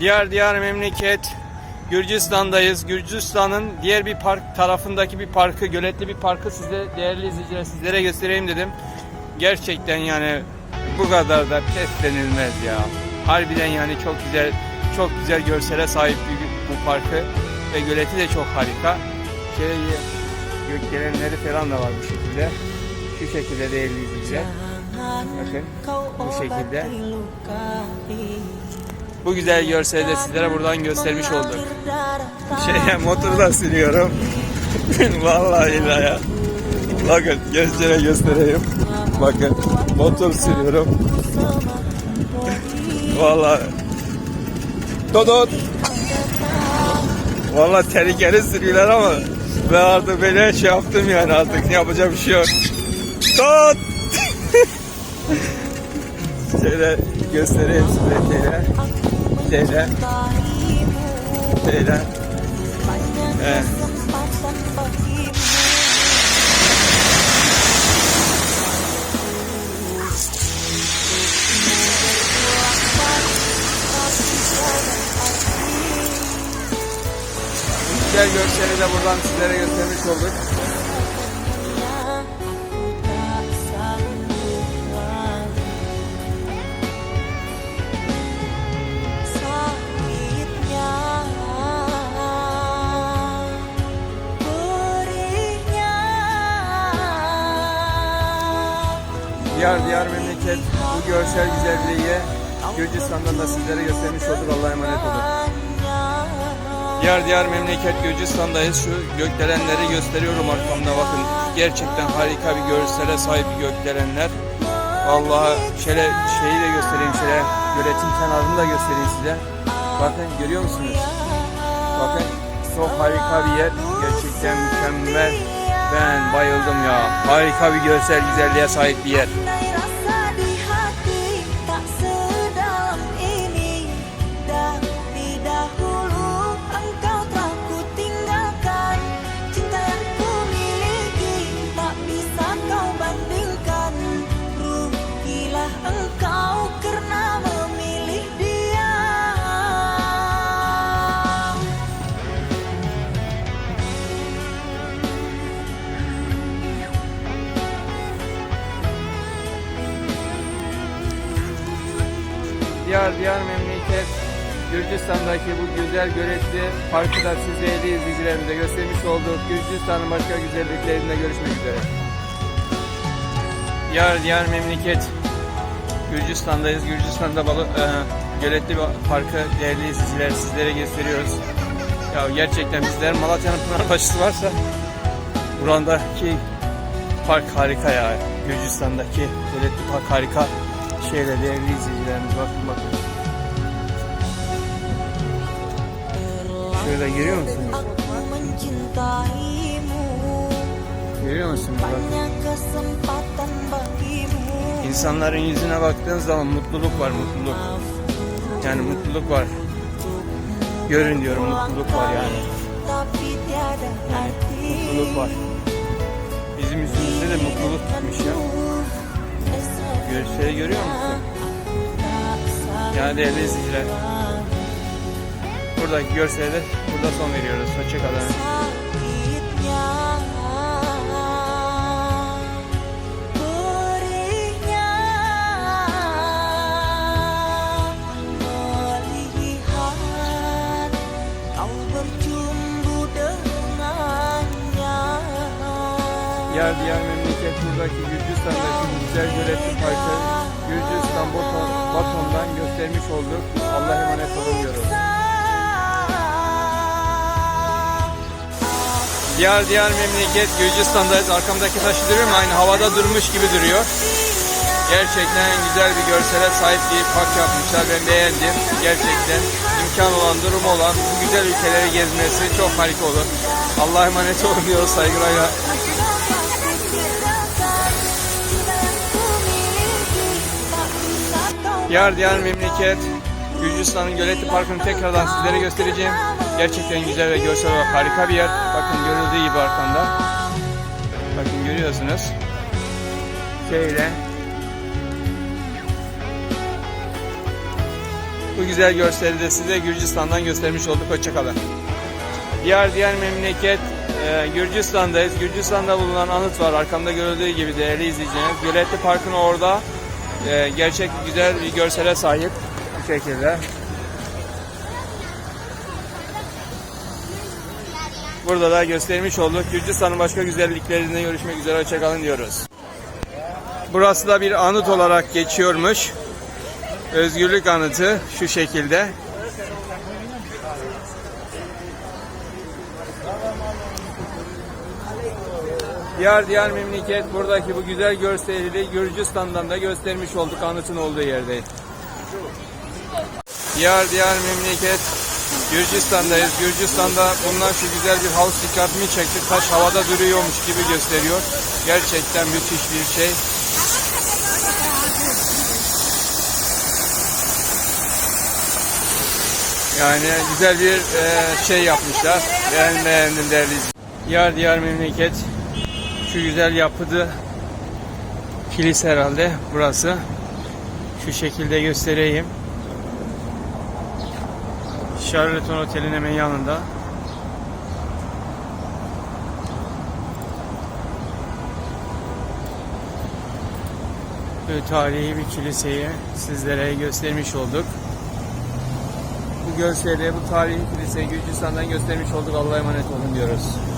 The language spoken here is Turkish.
Diğer diğer memleket Gürcistan'dayız. Gürcistan'ın diğer bir park tarafındaki bir parkı, göletli bir parkı size değerli izleyiciler sizlere göstereyim dedim. Gerçekten yani bu kadar da pes denilmez ya. Harbiden yani çok güzel, çok güzel görsele sahip bir, bu parkı ve göleti de çok harika. Şey, gökdelenleri falan da var bu şekilde. Şu şekilde değerli izleyiciler. Bakın bu şekilde. Bu güzel görseli de sizlere buradan göstermiş olduk. Şeye motoru da sürüyorum. Vallahi billahi ya. Bakın gözlere göstereyim. Bakın motor sürüyorum. Vallahi Dodot. Vallahi tehlikeli sürüyorlar ama ben artık böyle şey yaptım yani artık yapacak bir şey yok. Tut. Şöyle göstereyim size şöyle. Şöyle. Şöyle. Evet. Güzel görseli de buradan sizlere göstermiş olduk. Diğer memleket bu görsel güzelliği Gürcistan'dan da sizlere göstermiş olur. Allah'a emanet olun. Diğer diğer memleket Gürcistan'dayız. Şu gökdelenleri gösteriyorum arkamda bakın. Gerçekten harika bir görsele sahip gökdelenler. Vallahi şöyle şeyi de göstereyim şöyle göletin kenarını da göstereyim size. Bakın görüyor musunuz? Bakın çok harika bir yer. Gerçekten mükemmel. Ben bayıldım ya. Harika bir görsel güzelliğe sahip bir yer. Diğer diğer memleket Gürcistan'daki bu güzel göletli parkı da değerli izleyicilerimize göstermiş olduk. Gürcistan'ın başka güzelliklerinde görüşmek üzere. Diğer diğer memleket Gürcistan'dayız. Gürcistan'da balık e, göletli bir parkı değerli izleyiciler sizlere gösteriyoruz. Ya gerçekten bizler Malatya'nın Pınarbaşısı varsa buradaki park harika ya. Gürcistan'daki göletli park harika. Şöyle değerli izleyicilerimiz bakın bakın. Şöyle görüyor musunuz? Görüyor musunuz? Bak. İnsanların yüzüne baktığınız zaman mutluluk var, mutluluk. Yani mutluluk var. Görün diyorum, mutluluk var yani. Yani mutluluk var. Bizim yüzümüzde de mutluluk gitmiş ya. Görseli görüyor musun? Yani değerli izleyiciler. Buradaki görseli de burada son veriyoruz. Hoşçakalın. Diğer diğer memleket buradaki Gürcistan'daki güzel göletli parkı Gürcistan Baton, Baton'dan göstermiş olduk. Allah'a emanet olun diyoruz. Diğer diğer memleket Gürcistan'dayız. Arkamdaki taşı duruyor mu? Aynı havada durmuş gibi duruyor. Gerçekten güzel bir görsele sahip bir park yapmışlar. Ben beğendim. Gerçekten imkan olan, durumu olan bu güzel ülkeleri gezmesi çok harika olur. Allah'a emanet olun diyoruz saygılarla. Diğer diğer memleket Gürcistan'ın Göletli Parkı'nı tekrardan sizlere göstereceğim. Gerçekten güzel ve görsel olarak harika bir yer. Bakın görüldüğü gibi arkamda. Bakın görüyorsunuz. Şöyle. Bu güzel görseli de size Gürcistan'dan göstermiş olduk. Hoşçakalın. Diğer diğer memleket e, Gürcistan'dayız. Gürcistan'da bulunan anıt var. Arkamda görüldüğü gibi değerli izleyicilerimiz. Göletli Park'ın orada e, gerçek güzel bir görsele sahip. Bu şekilde. Burada da göstermiş olduk. Gürcistan'ın başka güzelliklerinde görüşmek üzere. Hoşçakalın diyoruz. Burası da bir anıt olarak geçiyormuş. Özgürlük anıtı şu şekilde. Diğer diğer memleket buradaki bu güzel görseli Gürcistan'dan da göstermiş olduk anıtın olduğu yerde. Diğer diğer memleket Gürcistan'dayız. Gürcistan'da bundan şu güzel bir havuz dikkatimi çekti. Taş havada duruyormuş gibi gösteriyor. Gerçekten müthiş bir şey. Yani güzel bir e, şey yapmışlar. Ben beğendim değerli. Diğer diğer memleket şu güzel yapıdı. Kilise herhalde burası. Şu şekilde göstereyim. Charlton Otel'in hemen yanında. Böyle tarihi bir kiliseyi sizlere göstermiş olduk. Bu görseli, bu tarihi kiliseyi Gürcistan'dan göstermiş olduk. Allah'a emanet olun diyoruz.